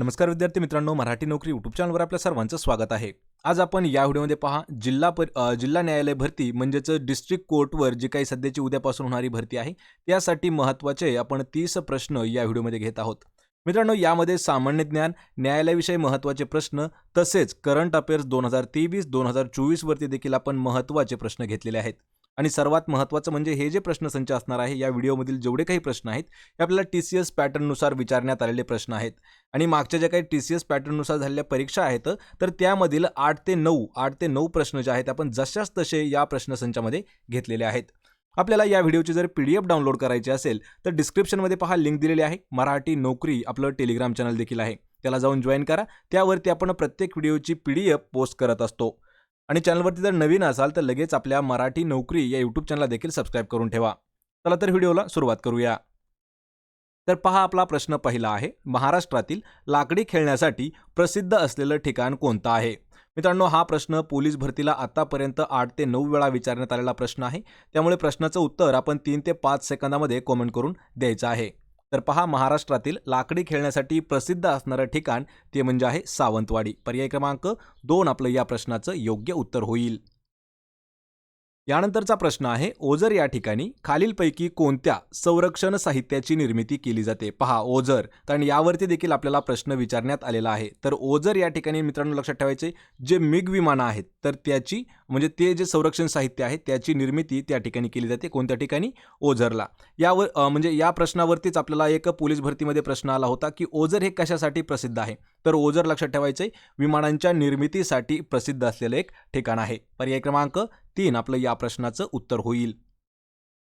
नमस्कार विद्यार्थी मित्रांनो मराठी नोकरी यूट्यूब चॅनलवर आपल्या सर्वांचं स्वागत आहे. आज आपण या व्हिडिओमध्ये पहा जिल्हा पर जिल्हा न्यायालय भरती म्हणजेच डिस्ट्रिक्ट कोर्टवर जी काही सध्याची उद्यापासून होणारी भरती आहे त्यासाठी महत्त्वाचे आपण तीस प्रश्न या व्हिडिओमध्ये घेत आहोत. मित्रांनो यामध्ये सामान्य ज्ञान न्यायालयाविषयी महत्त्वाचे प्रश्न तसेच करंट अफेअर्स दोन हजार तेवीस दोन हजार चोवीसवरती देखील आपण महत्त्वाचे प्रश्न घेतलेले आहेत. आणि सर्वात महत्त्वाचं म्हणजे हे जे प्रश्नसंच असणार आहे या व्हिडिओमधील जेवढे काही प्रश्न आहेत हे आपल्याला टी सी एस पॅटर्ननुसार विचारण्यात आलेले प्रश्न आहेत. आणि मागच्या ज्या काही टी सी एस पॅटर्ननुसार झालेल्या परीक्षा आहेत तर त्यामधील आठ ते नऊ आठ ते नऊ प्रश्न जे आहेत आपण जशाच तसे या प्रश्नसंचामध्ये घेतलेले आहेत. आपल्याला या व्हिडिओची जर पी डी एफ डाउनलोड करायची असेल तर डिस्क्रिप्शनमध्ये पहा लिंक दिलेली आहे. मराठी नोकरी आपलं टेलिग्राम चॅनल देखील आहे. त्याला जाऊन जॉईन करा. त्यावरती आपण प्रत्येक व्हिडिओची पी डी एफ पोस्ट करत असतो. आणि चॅनलवरती जर नवीन असाल तर लगेच आपल्या मराठी नोकरी या यूट्यूब चॅनलला देखील सबस्क्राईब करून ठेवा. चला तर व्हिडिओला सुरुवात करूया. तर पहा आपला प्रश्न पहिला आहे महाराष्ट्रातील लाकडी खेळण्यासाठी प्रसिद्ध असलेलं ठिकाण कोणतं आहे? मित्रांनो हा प्रश्न पोलीस भरतीला आतापर्यंत आठ ते नऊ वेळा विचारण्यात आलेला प्रश्न आहे. त्यामुळे प्रश्नाचं उत्तर आपण तीन ते पाच सेकंदामध्ये कॉमेंट करून द्यायचं आहे. तर पहा महाराष्ट्रातील लाकडी खेळण्यासाठी प्रसिद्ध असणारं ठिकाण ते म्हणजे आहे सावंतवाडी. पर्याय क्रमांक दोन आपलं या प्रश्नाचं योग्य उत्तर होईल. यानंतरचा प्रश्न आहे ओझर या ठिकाणी खालीलपैकी कोणत्या संरक्षण साहित्याची निर्मिती केली जाते? पहा ओझर. कारण यावरती देखील आपल्याला प्रश्न विचारण्यात आलेला आहे. तर ओझर या ठिकाणी मित्रांनो लक्षात ठेवायचे जे मिग विमानं आहेत तर त्याची म्हणजे ते जे संरक्षण साहित्य आहे त्याची निर्मिती त्या ठिकाणी केली जाते कोणत्या ठिकाणी? ओझरला. यावर म्हणजे या प्रश्नावरतीच आपल्याला एक पोलीस भरतीमध्ये प्रश्न आला होता की ओझर हे कशासाठी प्रसिद्ध आहे? तर ओझर लक्षात ठेवायचं आहे विमानांच्या निर्मितीसाठी प्रसिद्ध असलेलं एक ठिकाण आहे. पर्याय क्रमांक तीन आपलं या प्रश्नाचं उत्तर होईल.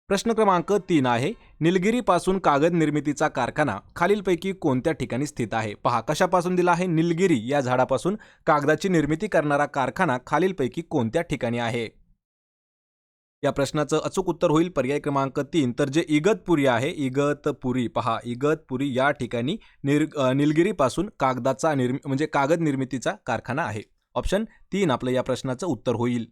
प्रश्न क्रमांक तीन आहे निलगिरीपासून कागद निर्मितीचा कारखाना खालीलपैकी कोणत्या ठिकाणी स्थित आहे? पहा कशापासून दिला आहे? निलगिरी या झाडापासून कागदाची निर्मिती करणारा कारखाना खालीलपैकी कोणत्या ठिकाणी आहे? या प्रश्नाचं अचूक उत्तर होईल पर्याय क्रमांक तीन. तर जे इगतपुरी आहे इगतपुरी पहा इगतपुरी या ठिकाणी निर निलगिरीपासून कागदाचा निर्मि म्हणजे कागद निर्मितीचा कारखाना आहे. ऑप्शन तीन आपलं या प्रश्नाचं उत्तर होईल.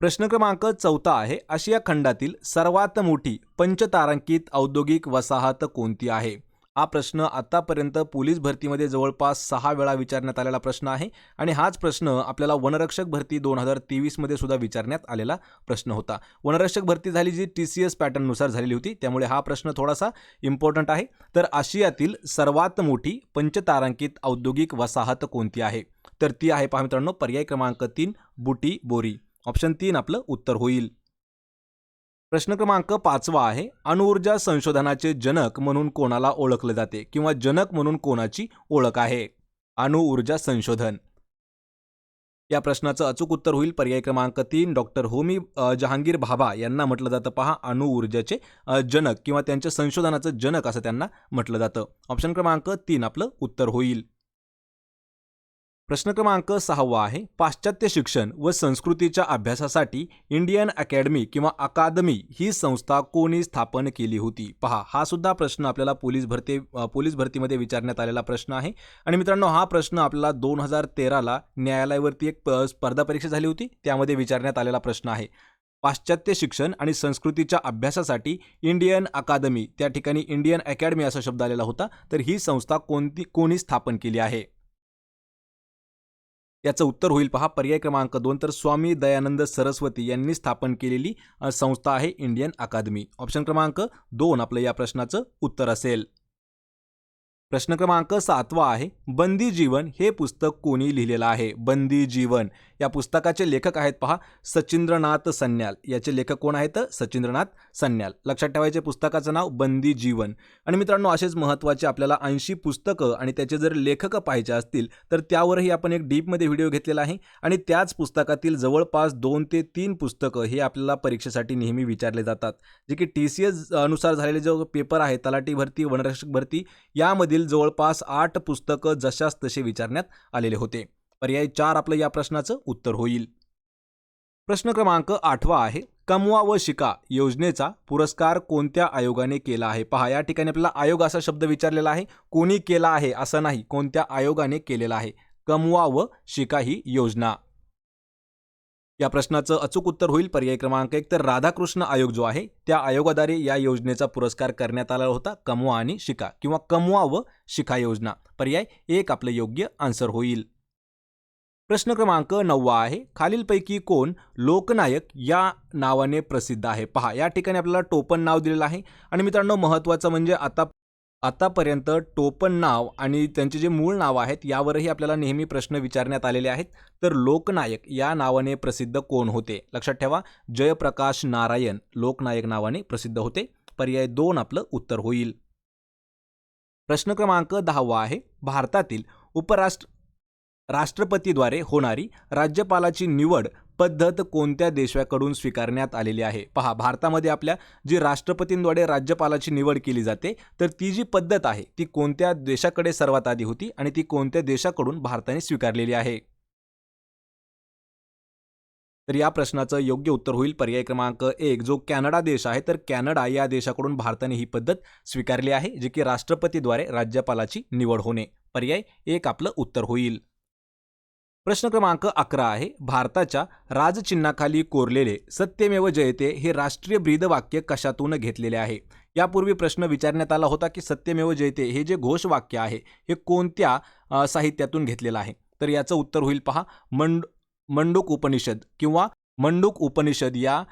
प्रश्न क्रमांक चौथा आहे. आशिया खंडातील सर्वात मोठी पंचतारांकित औद्योगिक वसाहत कोणती आहे? हा प्रश्न आतापर्यंत पोलीस भरतीमध्ये जवळपास सहा वेळा विचारण्यात आलेला प्रश्न आहे आणि हाच प्रश्न आपल्याला वनरक्षक भरती दोन हजार तेवीसमध्ये सुद्धा विचारण्यात आलेला प्रश्न होता. वनरक्षक भरती झाली जी टी सी एस पॅटर्ननुसार झालेली होती त्यामुळे हा प्रश्न थोडासा इम्पॉर्टंट आहे. तर आशियातील सर्वात मोठी पंचतारांकित औद्योगिक वसाहत कोणती आहे? तर ती आहे पहा मित्रांनो पर्याय क्रमांक तीन बुटी बोरी. ऑप्शन तीन आपलं उत्तर होईल. प्रश्न क्रमांक पाचवा आहे अणुऊर्जा संशोधनाचे जनक म्हणून कोणाला ओळखले जाते किंवा जनक म्हणून कोणाची ओळख आहे? अणुऊर्जा संशोधन. या प्रश्नाचं अचूक उत्तर होईल. पर्याय क्रमांक तीन डॉक्टर होमी जहांगीर भाभा यांना म्हटलं जातं. पहा अणुऊर्जेचे जनक किंवा त्यांच्या संशोधनाचं जनक असं त्यांना म्हटलं जातं. ऑप्शन क्रमांक तीन आपलं उत्तर होईल. प्रश्न क्रमांक सहावा आहे पाश्चात्य शिक्षण व संस्कृतीच्या अभ्यासासाठी इंडियन अकॅडमी किंवा अकादमी ही संस्था कोणी स्थापन केली होती? पहा हा सुद्धा प्रश्न आपल्याला पोलीस भरती पोलीस भरतीमध्ये विचारण्यात आलेला प्रश्न आहे. आणि मित्रांनो हा प्रश्न आपल्याला दोन हजार तेराला न्यायालयावरती एक स्पर्धा परीक्षा झाली होती. त्यामध्ये विचारण्यात आलेला प्रश्न आहे. पाश्चात्य शिक्षण आणि संस्कृतीच्या अभ्यासासाठी इंडियन अकादमी त्या ठिकाणी इंडियन अकॅडमी असा शब्द आलेला होता. तर ही संस्था कोणती कोणी स्थापन केली आहे? याचं उत्तर होईल पहा. पर्याय क्रमांक दोन तर स्वामी दयानंद सरस्वती यांनी स्थापन केलेली संस्था आहे इंडियन अकादमी. ऑप्शन क्रमांक दोन आपलं या प्रश्नाचं उत्तर असेल. प्रश्न क्रमांक सातवा आहे बंदी जीवन हे पुस्तक कोणी लिहिलेलं आहे? बंदी जीवन. या पुस्तकाचे लेखक आहेत पहा सचिंद्रनाथ सन्याल. याचे लेखक कोण आहेत? सचिंद्रनाथ सन्याल. लक्षात ठेवायचे पुस्तकाचं नाव बंदी जीवन. आणि मित्रांनो असेच महत्त्वाचे आपल्याला ऐंशी पुस्तकं आणि त्याचे जर लेखक पाहिजे असतील तर त्यावरही आपण एक डीपमध्ये व्हिडिओ घेतलेला आहे. आणि त्याच पुस्तकातील जवळपास दोन ते तीन पुस्तकं हे आपल्याला परीक्षेसाठी नेहमी विचारले जातात. जे की टी सी एस अनुसार झालेले जो पेपर आहे तलाठी भरती वनरक्षक भरती यामधील जवळपास आठ पुस्तकं जशास तसे विचारण्यात आलेले होते. पर्याय चार आपलं या प्रश्नाचं उत्तर होईल. प्रश्न क्रमांक आठवा आहे कमवा व शिका योजनेचा पुरस्कार कोणत्या आयोगाने केला आहे? पहा या ठिकाणी आपल्याला आयोग असा शब्द विचारलेला आहे कोणी केला आहे असं नाही कोणत्या आयोगाने केलेला आहे? कमवा व शिका ही योजना. या प्रश्नाचं अचूक उत्तर होईल. पर्याय क्रमांक एक तर राधाकृष्ण आयोग जो आहे त्या आयोगाद्वारे या योजनेचा पुरस्कार करण्यात आला होता. कमवा आणि शिका किंवा कमवा व शिका योजना. पर्याय एक आपलं योग्य आन्सर होईल. प्रश्न क्रमांक नववा आहे. खालीलपैकी कोण लोकनायक या नावाने प्रसिद्ध आहे? पहा या ठिकाणी आपल्याला टोपण नाव दिलेलं आहे. आणि मित्रांनो महत्त्वाचं म्हणजे आता आतापर्यंत टोपण नाव आणि त्यांचे जे मूळ नाव आहेत यावरही आपल्याला नेहमी प्रश्न विचारण्यात आलेले आहेत. तर लोकनायक या नावाने प्रसिद्ध कोण होते? लक्षात ठेवा जयप्रकाश नारायण लोकनायक नावाने प्रसिद्ध होते. पर्याय दोन आपलं उत्तर होईल. प्रश्न क्रमांक दहावा आहे. भारतातील उपराष्ट्र राष्ट्रपतीद्वारे होणारी राज्यपालाची निवड पद्धत कोणत्या देशाकडून स्वीकारण्यात आलेली आहे? पहा भारतामध्ये आपल्या जी राष्ट्रपतींद्वारे राज्यपालाची निवड केली जाते तर ती जी पद्धत आहे ती कोणत्या देशाकडे सर्वात आधी होती आणि ती कोणत्या देशाकडून भारताने स्वीकारलेली आहे? तर या प्रश्नाचं योग्य उत्तर होईल पर्याय क्रमांक एक जो कॅनडा देश आहे तर कॅनडा या देशाकडून भारताने ही पद्धत स्वीकारली आहे जी की राष्ट्रपतीद्वारे राज्यपालाची निवड होणे. पर्याय एक आपलं उत्तर होईल. प्रश्न क्रमांक अकरा आहे. भारताच्या राजचिन्हाखाली कोरलेले सत्यमेव जयते हे राष्ट्रीय ब्रीदवाक्य कशातून घेतलेले आहे? यापूर्वी प्रश्न विचारण्यात आला होता की सत्यमेव जयते हे जे घोषवाक्य आहे हे कोणत्या साहित्यातून घेतलेलं आहे? तर याचं उत्तर होईल पहा. मंड मंडूक उपनिषद किंवा मंडूक उपनिषद या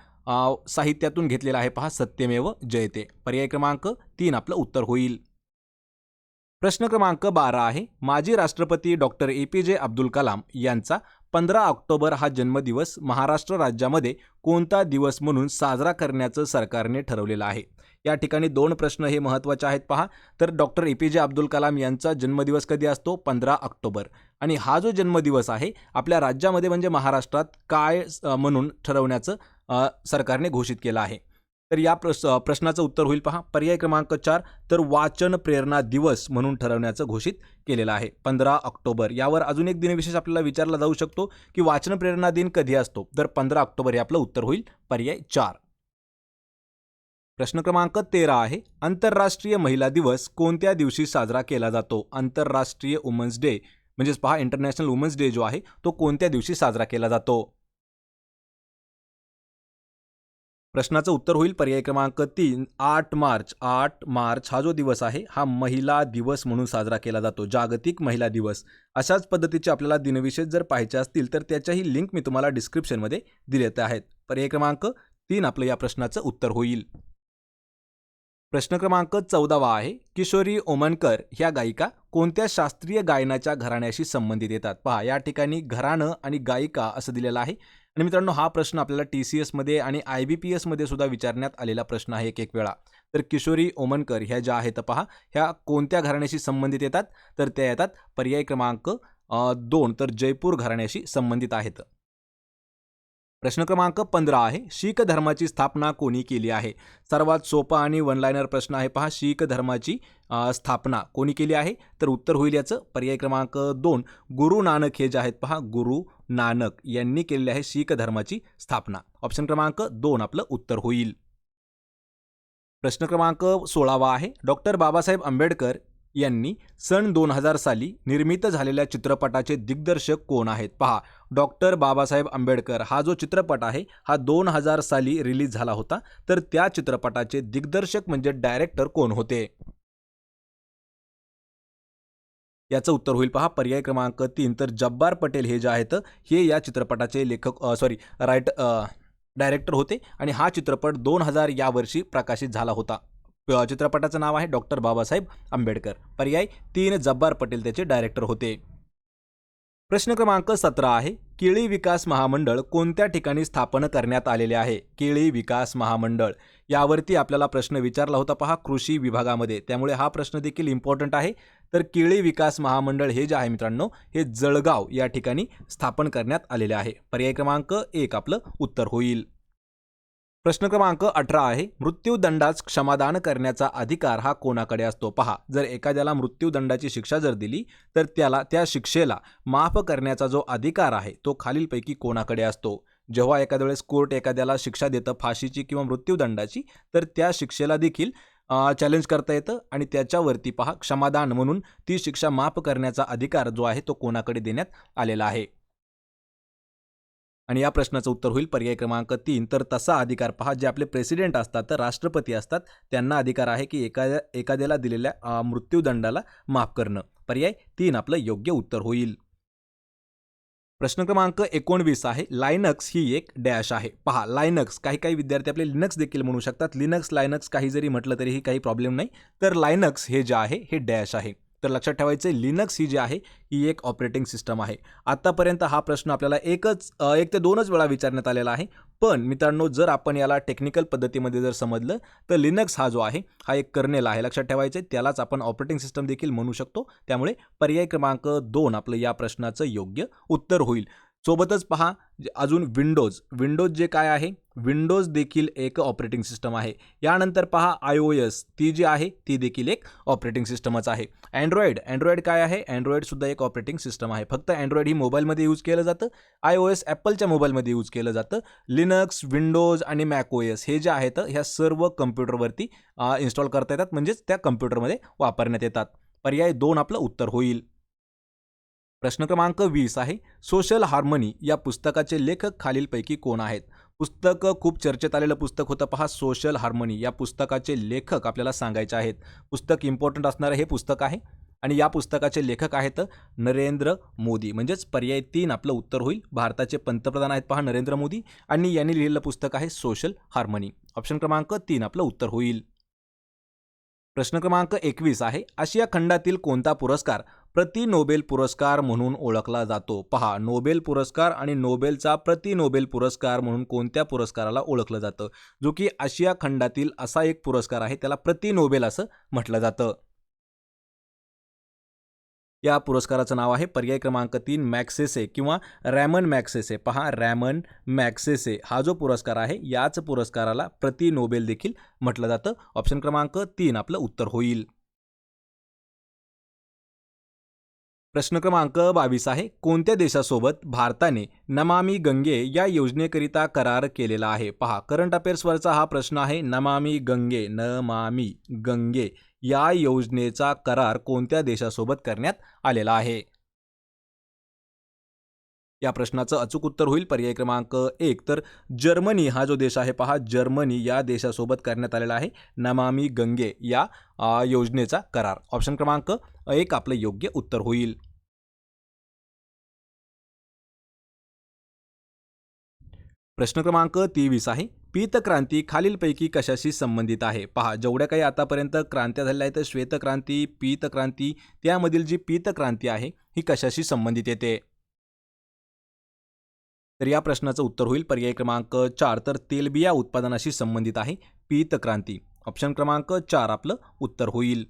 साहित्यातून घेतलेलं आहे पहा सत्यमेव जयते. पर्याय क्रमांक तीन आपलं उत्तर होईल. प्रश्न क्रमांक बारा आहे. माजी राष्ट्रपती डॉक्टर ए पी जे अब्दुल कलाम यांचा पंधरा ऑक्टोबर हा जन्मदिवस महाराष्ट्र राज्यामध्ये कोणता दिवस म्हणून साजरा करण्याचं सरकारने ठरवलेलं आहे. या ठिकाणी दोन प्रश्न हे महत्त्वाचे आहेत पहा. तर डॉक्टर ए पी जे अब्दुल कलाम यांचा जन्मदिवस कधी असतो? पंधरा ऑक्टोबर. आणि हा जो जन्मदिवस आहे आपल्या राज्यामध्ये म्हणजे महाराष्ट्रात काय म्हणून ठरवण्याचं सरकारने घोषित केलं आहे? तर या प्रश प्रश्नाचं उत्तर होईल पहा. पर्याय क्रमांक चार तर वाचन प्रेरणा दिवस म्हणून ठरवण्याचं घोषित केलेलं आहे. पंधरा ऑक्टोबर. यावर अजून एक दिनविशेष आपल्याला विचारला जाऊ शकतो की वाचन प्रेरणा दिन कधी असतो? तर पंधरा ऑक्टोबर हे आपलं उत्तर होईल. पर्याय चार. प्रश्न क्रमांक तेरा आहे. आंतरराष्ट्रीय महिला दिवस कोणत्या दिवशी साजरा केला जातो? आंतरराष्ट्रीय वुमन्स डे म्हणजेच पहा इंटरनॅशनल वुमन्स डे जो आहे तो कोणत्या दिवशी साजरा केला जातो? प्रश्नाचं उत्तर होईल. पर्याय क्रमांक तीन आठ मार्च. आठ मार्च हा जो दिवस आहे हा महिला दिवस म्हणून साजरा केला जातो. जागतिक महिला दिवस. अशाच पद्धतीचे आपल्याला दिनविशेष जर पाहायचे असतील तर त्याच्याही लिंक मी तुम्हाला डिस्क्रिप्शनमध्ये दिलेत आहेत. पर्याय क्रमांक तीन आपलं या प्रश्नाचं उत्तर होईल. प्रश्न क्रमांक चौदावा आहे. किशोरी ओमनकर ह्या गायिका कोणत्या शास्त्रीय गायनाच्या घराण्याशी संबंधित येतात? पहा या ठिकाणी घराणं आणि गायिका असं दिलेलं आहे. आणि मित्रांनो हा प्रश्न आपल्याला टी सी एसमध्ये आणि आय बी पी एसमध्ये सुद्धा विचारण्यात आलेला प्रश्न आहे एक एक वेळा. तर किशोरी ओमनकर ह्या ज्या आहेत पहा ह्या कोणत्या घराण्याशी संबंधित येतात? तर त्या येतात पर्याय क्रमांक दोन. तर जयपूर घराण्याशी संबंधित आहेत. प्रश्न क्रमांक पंधरा आहे. शीख धर्माची स्थापना कोणी केली आहे? सर्वात सोपा आणि वनलायनर प्रश्न आहे पहा. शीख धर्माची स्थापना कोणी केली आहे? तर उत्तर होईल याचं. पर्याय क्रमांक दोन. गुरु नानक हे जे आहेत पहा गुरु नानक यांनी केलेली आहे शीख धर्माची स्थापना. ऑप्शन क्रमांक दोन आपलं उत्तर होईल. प्रश्न क्रमांक सोळावा आहे. डॉक्टर बाबासाहेब आंबेडकर यांनी सन दोन हजार साली निर्मित झालेल्या चित्रपटाचे दिग्दर्शक कोण आहेत? पहा डॉक्टर बाबासाहेब आंबेडकर. हा जो चित्रपट आहे हा दोन हजार साली रिलीज झाला होता. तर त्या चित्रपटाचे दिग्दर्शक म्हणजे डायरेक्टर कोण होते? याचं उत्तर होईल पहा. पर्याय क्रमांक तीन. तर जब्बार पटेल हे जे आहेत हे या चित्रपटाचे लेखक सॉरी राईट डायरेक्टर होते. आणि हा चित्रपट दोन हजार या वर्षी प्रकाशित झाला होता. चित्रपटाचं नाव आहे डॉक्टर बाबासाहेब आंबेडकर. पर्याय तीन जब्बार पटेल त्याचे डायरेक्टर होते. प्रश्न क्रमांक सतरा आहे केळी विकास महामंडळ कोणत्या ठिकाणी स्थापन करण्यात आलेले आहे? केळी विकास महामंडळ. यावरती आपल्याला प्रश्न विचारला होता पहा कृषी विभागामध्ये. त्यामुळे हा प्रश्न देखील इम्पॉर्टंट आहे. तर केळी विकास महामंडळ हे जे आहे मित्रांनो हे जळगाव या ठिकाणी स्थापन करण्यात आलेले आहे. पर्याय क्रमांक एक आपलं उत्तर होईल. प्रश्न क्रमांक अठरा आहे मृत्यूदंडास क्षमादान करण्याचा अधिकार हा कोणाकडे असतो? पहा जर एखाद्याला मृत्यूदंडाची शिक्षा जर दिली तर त्याला त्या शिक्षेला माफ करण्याचा जो अधिकार आहे तो खालीलपैकी कोणाकडे असतो? जेव्हा एखाद्या वेळेस कोर्ट एखाद्याला शिक्षा देतं फाशीची किंवा मृत्यूदंडाची तर त्या शिक्षेला देखील चॅलेंज करता येतं आणि त्याच्यावरती पहा क्षमादान म्हणून ती शिक्षा माफ करण्याचा अधिकार जो आहे तो कोणाकडे देण्यात आलेला आहे? आणि या प्रश्नाचं उत्तर होईल पर्याय क्रमांक तीन. तर तसा अधिकार पहा जे आपले प्रेसिडेंट असतात तर राष्ट्रपती असतात त्यांना अधिकार आहे की एखाद्या एखाद्याला दिलेल्या मृत्यूदंडाला माफ करणं. पर्याय तीन आपलं योग्य उत्तर होईल. प्रश्न क्रमांक एकोणवीस आहे. लायनक्स ही एक डॅश आहे. पहा लायनक्स काही काही विद्यार्थी आपले लिनक्स देखील म्हणू शकतात. लिनक्स लायनक्स काही जरी म्हटलं तरीही काही प्रॉब्लेम नाही. तर लायनक्स हे जे आहे हे डॅश आहे. तर लक्षात ठेवायचं लिनक्स ही जी आहे ही एक ऑपरेटिंग सिस्टम आहे. आत्तापर्यंत हा प्रश्न आपल्याला एकच एक ते दोनच वेळा विचारण्यात आलेला आहे. पण मित्रांनो जर आपण याला टेक्निकल पद्धतीमध्ये जर समजलं तर लिनक्स हा जो आहे हा एक कर्नेल आहे. लक्षात ठेवायचं त्यालाच आपण ऑपरेटिंग सिस्टम देखील म्हणू शकतो. त्यामुळे पर्याय क्रमांक दोन आपलं या प्रश्नाचं योग्य उत्तर होईल. सोबतच पहा जे अजून विंडोज विंडोज जे काय आहे? विंडोज देखील एक ऑपरेटिंग सिस्टम आहे. यानंतर पहा आय ओ एस ती जी आहे ती देखील एक ऑपरेटिंग सिस्टमच आहे. अँड्रॉइड अँड्रॉइड काय आहे? अँड्रॉइडसुद्धा एक ऑपरेटिंग सिस्टम आहे. फक्त अँड्रॉइड ही मोबाईलमध्ये यूज केलं जातं. आय ओ एस ॲपलच्या मोबाईलमध्ये यूज केलं जातं. लिनक्स विंडोज आणि मॅक ओ एस हे जे आहेत ह्या सर्व कम्प्युटरवरती इन्स्टॉल करता येतात. म्हणजेच त्या कम्प्युटरमध्ये वापरण्यात येतात. पर्याय दोन आपलं उत्तर होईल. प्रश्न क्रमांक वीस आहे. सोशल हार्मनी या पुस्तकाचे लेखक खालीलपैकी कोण आहेत? पुस्तक खूप चर्चेत आलेलं पुस्तक होतं पहा. सोशल हार्मनी या पुस्तकाचे लेखक आपल्याला सांगायचे आहेत. पुस्तक इम्पॉर्टंट असणारं हे पुस्तक आहे. आणि या पुस्तकाचे लेखक आहेत नरेंद्र मोदी. म्हणजेच पर्याय तीन आपलं उत्तर होईल. भारताचे पंतप्रधान आहेत पहा नरेंद्र मोदी. आणि यांनी लिहिलेलं पुस्तक आहे सोशल हार्मनी. ऑप्शन क्रमांक तीन आपलं उत्तर होईल. प्रश्न क्रमांक एकवीस आहे. आशिया खंडातील कोणता पुरस्कार प्रति नोबेल पुरस्कार म्हणून ओळखला जातो. पहा नोबेल पुरस्कार आणि नोबेलचा प्रति नोबेल पुरस्कार म्हणून कोणत्या पुरस्काराला ओळखलं जातं? जो की आशिया खंडातील असा एक पुरस्कार आहे त्याला प्रति नोबेल असं म्हटलं जातं. या पुरस्काराचं नाव आहे पर्याय क्रमांक तीन मॅक्सेसे किंवा रॅमन मॅक्सेसे. पहा रॅमन मॅक्सेसे हा जो पुरस्कार आहे याच पुरस्काराला प्रति नोबेल देखील म्हटलं जातं. ऑप्शन क्रमांक तीन आपलं उत्तर होईल. प्रश्न क्रमांक बावीस आहे. कोणत्या देशासोबत भारताने नमामी गंगे या योजनेकरिता करार केलेला आहे? पहा करंट अफेअर्सवरचा हा प्रश्न आहे. नमामी गंगे नमामी गंगे या योजनेचा करार कोणत्या देशासोबत करण्यात आलेला आहे? या प्रश्नाचं अचूक उत्तर होईल. पर्याय क्रमांक एक. तर जर्मनी हा जो देश आहे पहा जर्मनी या देशासोबत करण्यात आलेला आहे. नमामी गंगे या योजनेचा करार. ऑप्शन क्रमांक एक आपलं योग्य उत्तर होईल. प्रश्न क्रमांक तेवीस आहे. पीतक्रांती खालीलपैकी कशाशी संबंधित आहे? पहा जेवढ्या काही आतापर्यंत क्रांत्या झालेल्या आहेत श्वेतक्रांती पीतक्रांती त्यामधील जी पीतक्रांती आहे ही कशाशी संबंधित येते? तर या प्रश्नाचं उत्तर होईल. पर्याय क्रमांक चार तर तेलबिया उत्पादनाशी संबंधित आहे. पीत क्रांती. ऑप्शन क्रमांक चार आपलं उत्तर होईल.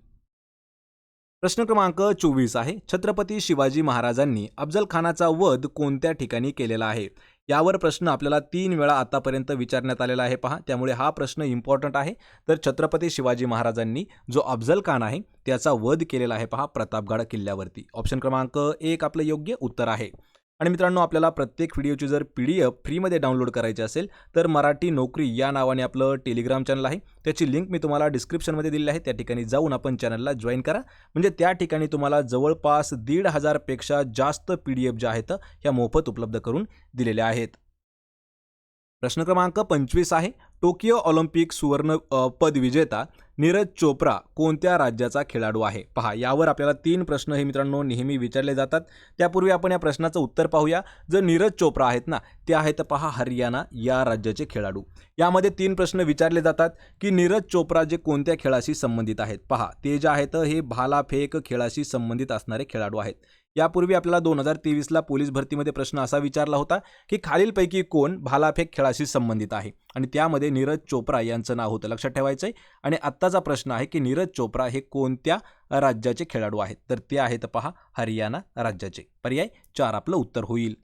प्रश्न क्रमांक चोवीस आहे. छत्रपती शिवाजी महाराजांनी अफजलखानाचा वध कोणत्या ठिकाणी केलेला आहे? यावर प्रश्न आपल्याला तीन वेळा आतापर्यंत विचारण्यात आलेला आहे पहा. त्यामुळे हा प्रश्न इम्पॉर्टंट आहे. तर छत्रपती शिवाजी महाराजांनी जो अफजल खान आहे त्याचा वध केलेला आहे पहा प्रतापगड किल्ल्यावरती. ऑप्शन क्रमांक एक आपलं योग्य उत्तर आहे. आणि मित्रांनो आपल्याला प्रत्येक व्हिडिओची जर पी डी एफ फ्रीमध्ये डाउनलोड करायची असेल तर मराठी नोकरी या नावाने आपलं टेलिग्राम चॅनल आहे. त्याची लिंक मी तुम्हाला डिस्क्रिप्शनमध्ये दिली आहे. त्या ठिकाणी जाऊन आपण चॅनलला जॉईन करा. म्हणजे त्या ठिकाणी तुम्हाला जवळपास दीड हजारपेक्षा जास्त पी डी एफ ज्या आहेत ह्या मोफत उपलब्ध करून दिलेल्या आहेत. प्रश्न क्रमांक पंचवीस आहे. टोकियो ऑलिम्पिक सुवर्ण पदविजेता नीरज चोप्रा कोणत्या राज्याचा खेळाडू आहे? पहा यावर आपल्याला तीन प्रश्न हे मित्रांनो नेहमी विचारले जातात. त्यापूर्वी आपण या प्रश्नाचं उत्तर पाहूया. जर नीरज चोप्रा आहेत ना ते आहेत पहा हरियाणा या राज्याचे खेळाडू. यामध्ये तीन प्रश्न विचारले जातात की नीरज चोप्रा जे कोणत्या खेळाशी संबंधित आहेत? पहा ते जे आहेत हे भालाफेक खेळाशी संबंधित असणारे खेळाडू आहेत. यापूर्वी आपल्याला दोन हजार तेवीसला पोलीस भरतीमध्ये प्रश्न असा विचारला होता की खालीलपैकी कोण भालाफेक खेळाशी संबंधित आहे? आणि त्यामध्ये नीरज चोप्रा यांचं नाव होतं लक्षात ठेवायचं आहे आणि आत्ताचा प्रश्न आहे की नीरज चोप्रा हे कोणत्या राज्याचे खेळाडू आहेत? तर ते आहेत पहा हरियाणा राज्याचे. पर्याय चार आपलं उत्तर होईल.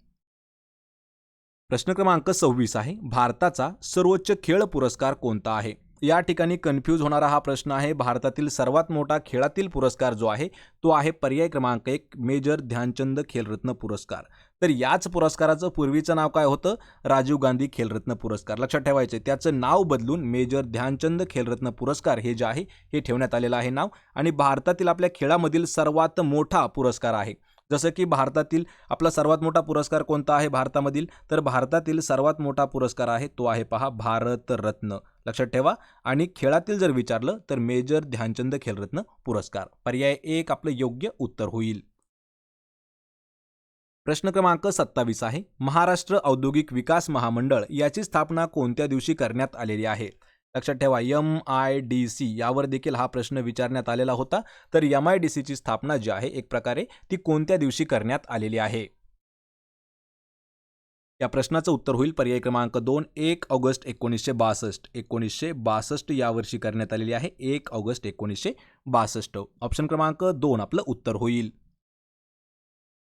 प्रश्न क्रमांक सव्वीस आहे. भारताचा सर्वोच्च खेळ पुरस्कार कोणता आहे? या ठिकाणी कन्फ्यूज होणारा हा प्रश्न आहे. भारतातील सर्वात मोठा खेळातील पुरस्कार जो आहे तो आहे पर्याय क्रमांक एक मेजर ध्यानचंद खेलरत्न पुरस्कार. तर याच पुरस्काराचं पूर्वीचं नाव काय होतं? राजीव गांधी खेलरत्न पुरस्कार. लक्षात ठेवायचे त्याचं नाव बदलून मेजर ध्यानचंद खेलरत्न पुरस्कार हे जे आहे हे ठेवण्यात आलेलं आहे नाव. आणि भारतातील आपल्या खेळामधील सर्वात मोठा पुरस्कार आहे. जसं की भारतातील आपला सर्वात मोठा पुरस्कार कोणता आहे भारतामधील? तर भारतातील सर्वात मोठा पुरस्कार आहे तो आहे पहा भारतरत्न लक्षात ठेवा. आणि खेळातील जर विचारलं तर मेजर ध्यानचंद खेलरत्न पुरस्कार. पर्याय एक आपलं योग्य उत्तर होईल. प्रश्न क्रमांक सत्तावीस आहे. महाराष्ट्र औद्योगिक विकास महामंडळ याची स्थापना कोणत्या दिवशी करण्यात आलेली आहे? लक्षात ठेवा एम आय डी सी यावर देखील हा प्रश्न विचारण्यात आलेला होता. तर एम आय डी सीची स्थापना जी आहे एक प्रकारे ती कोणत्या दिवशी करण्यात आलेली आहे? या प्रश्नाचं उत्तर होईल. पर्याय क्रमांक दोन एक ऑगस्ट एकोणीसशे बासष्ट. एकोणीसशे बासष्ट यावर्षी करण्यात आलेली आहे एक ऑगस्ट एकोणीसशे बासष्ट. ऑप्शन क्रमांक दोन आपलं उत्तर होईल.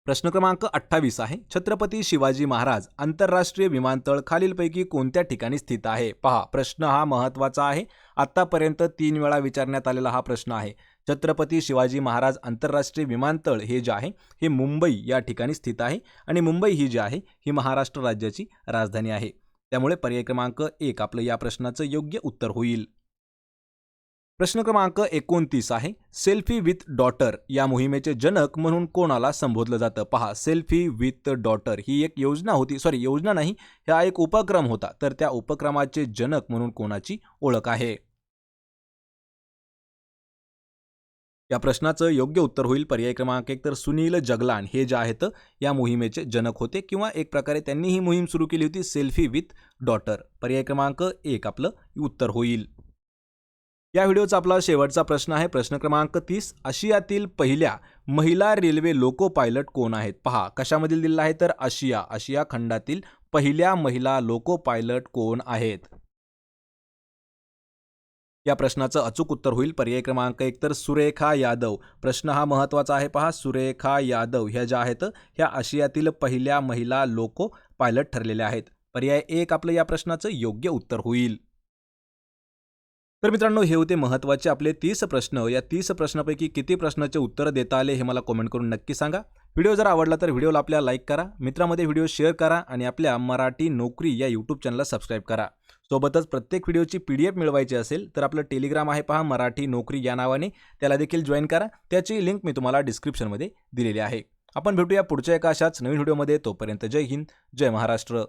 प्रश्न क्रमांक अठ्ठावीस आहे. छत्रपती शिवाजी महाराज आंतरराष्ट्रीय विमानतळ खालीलपैकी कोणत्या ठिकाणी स्थित आहे? पहा प्रश्न हा महत्त्वाचा आहे. आत्तापर्यंत तीन वेळा विचारण्यात आलेला हा प्रश्न आहे. छत्रपती शिवाजी महाराज आंतरराष्ट्रीय विमानतळ हे जे आहे हे मुंबई या ठिकाणी स्थित आहे आणि मुंबई ही जी आहे ही महाराष्ट्र राज्याची राजधानी आहे. त्यामुळे पर्याय क्रमांक एक आपलं या प्रश्नाचं योग्य उत्तर होईल. प्रश्न क्रमांक एकोणतीस आहे सेल्फी विथ डॉटर या मोहिमेचे जनक म्हणून कोणाला संबोधलं जातं? पहा सेल्फी विथ डॉटर ही एक योजना होती सॉरी योजना नाही हा एक उपक्रम होता. तर त्या उपक्रमाचे जनक म्हणून कोणाची ओळख आहे? या प्रश्नाचं योग्य उत्तर होईल. पर्याय क्रमांक एक तर सुनील जगलान. हे जे आहेत या मोहिमेचे जनक होते किंवा एक प्रकारे त्यांनी ही मोहीम सुरू केली होती सेल्फी विथ डॉटर पर्याय क्रमांक एक आपलं उत्तर होईल. या व्हिडिओचा आपला शेवटचा प्रश्न आहे. प्रश्न क्रमांक तीस. आशियातील पहिल्या महिला रेल्वे लोको पायलट कोण आहेत? पहा कशामधील दिलेला आहे? तर आशिया. आशिया खंडातील पहिल्या महिला लोको पायलट कोण आहेत? या प्रश्नाचं अचूक उत्तर होईल. पर्याय क्रमांक एक तर सुरेखा यादव. प्रश्न हा महत्त्वाचा आहे. पहा सुरेखा यादव ह्या ज्या आहेत ह्या आशियातील पहिल्या महिला लोको पायलट ठरलेल्या आहेत. पर्याय एक आपलं या प्रश्नाचं योग्य उत्तर होईल. तर मित्रांनो हे होते महत्त्वाचे आपले तीस प्रश्न. या तीस प्रश्नापैकी किती प्रश्नाचे उत्तर देता आले हे मला कॉमेंट करून नक्की सांगा. व्हिडिओ जर आवडला तर व्हिडिओला आपल्या लाईक करा. मित्रामध्ये व्हिडिओ शेअर करा आणि आपल्या मराठी नोकरी या यूट्यूब चॅनलला सबस्क्राईब करा. सोबतच प्रत्येक व्हिडिओची पी डी एफ मिळवायची असेल तर आपलं टेलिग्राम आहे पहा मराठी नोकरी या नावाने. त्याला देखील जॉईन करा. त्याची लिंक मी तुम्हाला डिस्क्रिप्शनमध्ये दिलेली आहे. आपण भेटूया पुढच्या एका अशाच नवीन व्हिडिओमध्ये. तोपर्यंत जय हिंद जय महाराष्ट्र.